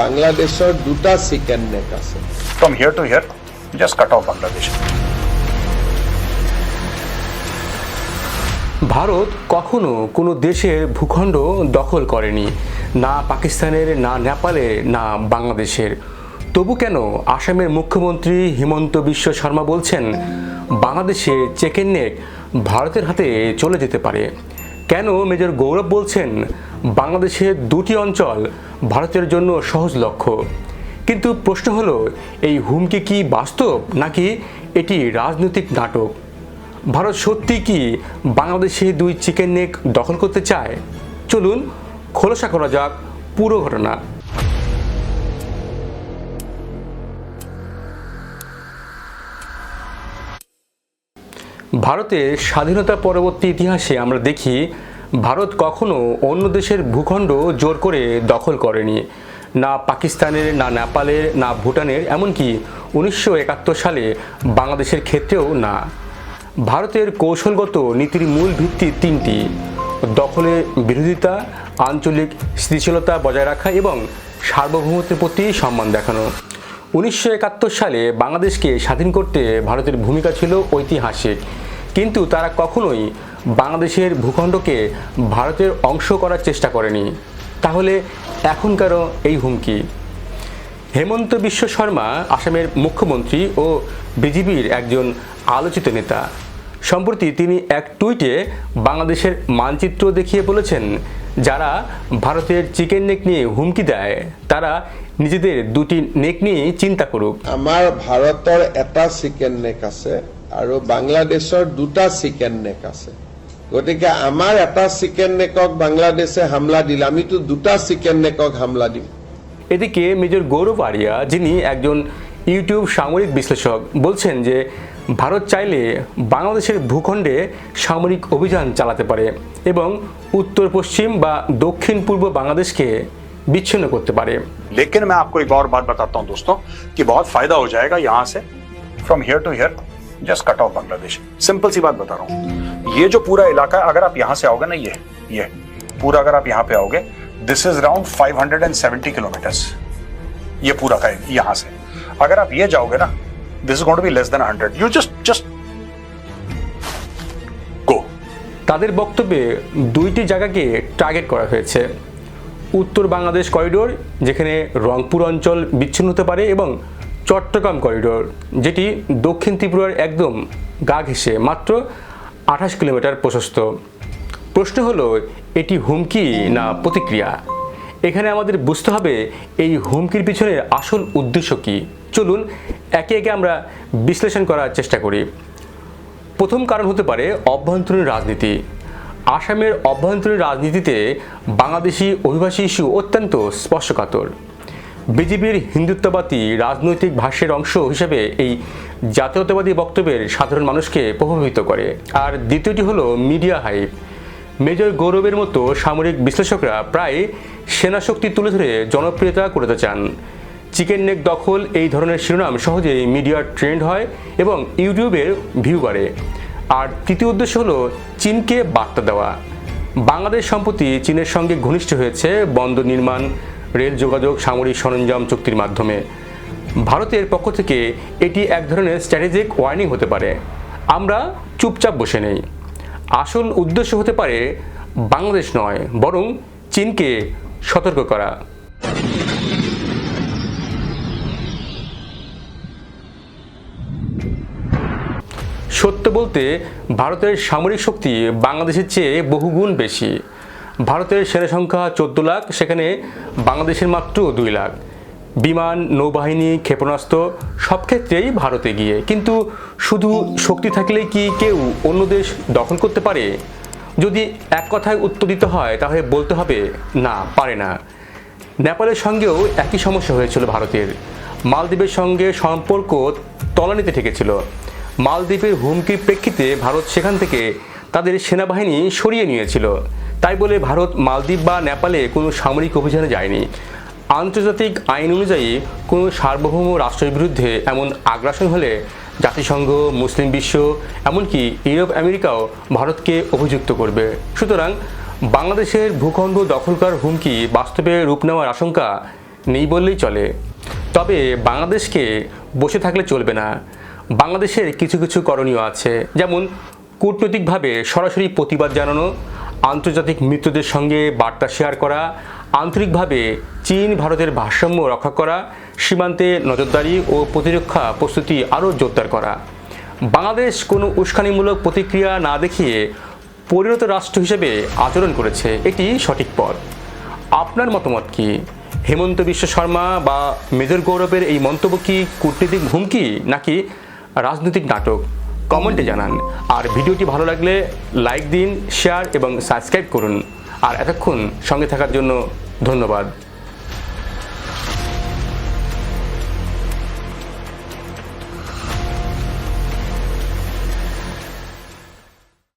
বাংলাদেশৰ দুটা chicken neck আছে। From here to here, just cut off Bangladesh. Bharat কখনো কোনো দেশের ভূখণ্ড দখল করেনি না পাকিস্তানের না নেপালের না বাংলাদেশের। তবু কেন আসামের মুখ্যমন্ত্রী হিমন্ত বিশ্ব শর্মা বলছেন বাংলাদেশে চেকের নেক ভারতের হাতে চলে যেতে পারে। কেন মেজর গৌরব বলছেন বাংলাদেশের দুটি অঞ্চল ভারতের জন্য সহজ লক্ষ্য? কিন্তু প্রশ্ন হলো, এই হুমকি কি বাস্তব নাকি এটি রাজনৈতিক নাটক? ভারত সত্যি কি বাংলাদেশে দুই চিকেন নেক দখল করতে চায়? চলুন খোলসা করা যাক পুরো ঘটনা। ভারতের স্বাধীনতা পরবর্তী ইতিহাসে আমরা দেখি ভারত কখনো অন্য দেশের ভূখণ্ড জোর করে দখল করেনি। না পাকিস্তানের, না নেপালের, না ভুটানের, এমনকি উনিশশো একাত্তর সালে বাংলাদেশের ক্ষেত্রেও না। ভারতের কৌশলগত নীতির মূল ভিত্তি তিনটি। দখলের বিরোধিতা, আঞ্চলিক স্থিতিশীলতা বজায় রাখা এবং সার্বভৌমত্বের প্রতি সম্মান দেখানো। উনিশশো একাত্তর সালে বাংলাদেশকে স্বাধীন করতে ভারতের ভূমিকা ছিল ঐতিহাসিক। কিন্তু তারা কখনোই বাংলাদেশের ভূখণ্ডকে ভারতের অংশ করার চেষ্টা করেনি। তাহলে এখনকারও এই হুমকি। হেমন্ত বিশ্ব শর্মা আসামের মুখ্যমন্ত্রী ও বিজেপির একজন আলোচিত নেতা। সম্প্রতি তিনি এক টুইটে বাংলাদেশের মানচিত্র দেখিয়ে বলেছেন, যারা ভারতের চিকেন নেক নিয়ে হুমকি দেয়, তারা নিজেদের দুটি নেক নিয়ে চিন্তা করুক। আমার ভারতের এটা চিকেন নেক আছে আৰু বাংলাদেশৰ দুটা চিকেন নেক আছে গতিকে আমাৰ এটা চিকেন নেকক বাংলাদেশে হামলা দিলে আমিতো দুটা চিকেন নেকক হামলা দিম এদিকে মেজর গৌরব আরিয়া যিনি একজন ইউটিউব সামরিক বিশ্লেষক বলছেন যে ভারত চাইলে বাংলাদেশের ভূখণ্ডে সামরিক অভিযান চালাতে পারে এবং উত্তর পশ্চিম বা দক্ষিণ পূর্ব বাংলাদেশকে বিচ্ছিন্ন করতে পারে लेकिन मैं आपको एक और बात बताता हूं दोस्तों कि बहुत फायदा हो जाएगा यहां से from here to here just cut off Bangladesh simple सी बात बता रहा हूं ये जो पूरा इलाका है अगर आप यहां से आओगे ना ये ये पूरा अगर आप यहां पे आओगे दिस इज अराउंड 570 किलोमीटर्स ये पूरा का यहां से अगर आप ये जाओगे ना this is going to be less than 100 you just just go তাদের বক্তব্যে দুইটি জায়গাকে টার্গেট করা হয়েছে উত্তর বাংলাদেশ করিডোর যেখানে রংপুর অঞ্চল বিচ্ছিন্ন হতে পারে এবং চট্টগ্রাম করিডোর, যেটি দক্ষিণ ত্রিপুরার একদম গা ঘেঁষে মাত্র আঠাশ কিলোমিটার প্রশস্ত। প্রশ্ন হলো, এটি হুমকি না প্রতিক্রিয়া? এখানে আমাদের বুঝতে হবে, এই হুমকির পিছনের আসল উদ্দেশ্য কী। চলুন, একে একে আমরা বিশ্লেষণ করার চেষ্টা করি। প্রথম কারণ হতে পারে অভ্যন্তরীণ রাজনীতি। আসামের অভ্যন্তরীণ রাজনীতিতে বাংলাদেশি অভিবাসী ইস্যু অত্যন্ত স্পর্শকাতর। বিজেপির হিন্দুত্ববাদী রাজনৈতিক ভাষ্যের অংশ হিসেবে এই জাতীয়তাবাদী বক্তব্যের সাধারণ মানুষকে প্রভাবিত করে। আর দ্বিতীয়টি হলো মিডিয়া হাইপ। মেজর গৌরবের মতো সামরিক বিশ্লেষকরা প্রায় সেনাশক্তি তুলে ধরে জনপ্রিয়তা করতে চান। চিকেন নেক দখল, এই ধরনের শিরোনাম সহজেই মিডিয়ার ট্রেন্ড হয় এবং ইউটিউবের ভিউ বাড়ে। আর তৃতীয় উদ্দেশ্য হলো চীনকে বার্তা দেওয়া। বাংলাদেশ সম্প্রতি চীনের সঙ্গে ঘনিষ্ঠ হয়েছে বন্দর নির্মাণ রেল যোগাযোগ, সামরিক সরঞ্জাম চুক্তির মাধ্যমে। ভারতের পক্ষ থেকে এটি এক ধরনের স্ট্র্যাটেজিক ওয়ার্নিং হতে পারে। আমরা চুপচাপ বসে নেই। আসল উদ্দেশ্য হতে পারে বাংলাদেশ নয়, বরং চীনকে সতর্ক করা। সত্য বলতে, ভারতের সামরিক শক্তি বাংলাদেশের চেয়ে বহুগুণ বেশি। ভারতের সেনা সংখ্যা চোদ্দ লাখ, সেখানে বাংলাদেশের মাত্র দুই লাখ। বিমান, নৌবাহিনী, ক্ষেপণাস্ত্র সব ক্ষেত্রেই ভারতে গিয়ে কিন্তু শুধু শক্তি থাকলে কি কেউ অন্য দেশ দখল করতে পারে? যদি এক কথায় উত্তর দিতে হয়, তাহলে বলতে হবে, না, পারে না। নেপালের সঙ্গেও একই সমস্যা হয়েছিল ভারতের। মালদ্বীপের সঙ্গে সম্পর্ক তলানিতে ঠেকেছিল। মালদ্বীপের হুমকির প্রেক্ষিতে ভারত সেখান থেকে তাদের সেনাবাহিনী সরিয়ে নিয়েছিল। তাই বলে ভারত, মালদ্বীপ বা নেপালে কোনো সামরিক অভিযানে যায়নি। আন্তর্জাতিক আইন অনুযায়ী কোনো সার্বভৌম রাষ্ট্রের বিরুদ্ধে এমন আগ্রাসন হলে জাতিসংঘ, মুসলিম বিশ্ব, এমনকি ইউরোপ, আমেরিকাও ভারতকে অভিযুক্ত করবে। সুতরাং বাংলাদেশের ভূখণ্ড দখলকার হুমকি বাস্তবে রূপ নেওয়ার আশঙ্কা নেই বললেই চলে। তবে বাংলাদেশকে বসে থাকলে চলবে না। বাংলাদেশের কিছু কিছু করণীয় আছে। যেমন, কূটনৈতিকভাবে সরাসরি প্রতিবাদ জানানো আন্তর্জাতিক মিত্রদের সঙ্গে বার্তা শেয়ার করা, আন্তরিকভাবে চীন, ভারতের ভারসাম্য রক্ষা করা, সীমান্তে নজরদারি ও প্রতিরক্ষা প্রস্তুতি আরও জোরদার করা। বাংলাদেশ কোনো উস্কানিমূলক প্রতিক্রিয়া না দেখিয়ে পরিণত রাষ্ট্র হিসেবে আচরণ করেছে, এটি সঠিক পথ। আপনার মতামত কি? হেমন্ত বিশ্ব শর্মা বা মেজর গৌরবের এই মন্তব্য কি কূটনৈতিক হুমকি নাকি রাজনৈতিক নাটক? কমেন্টে জানান। আর ভিডিওটি ভালো লাগলে লাইক দিন শেয়ার এবং সাবস্ক্রাইব করুন। আর এতক্ষণ সঙ্গে থাকার জন্য ধন্যবাদ।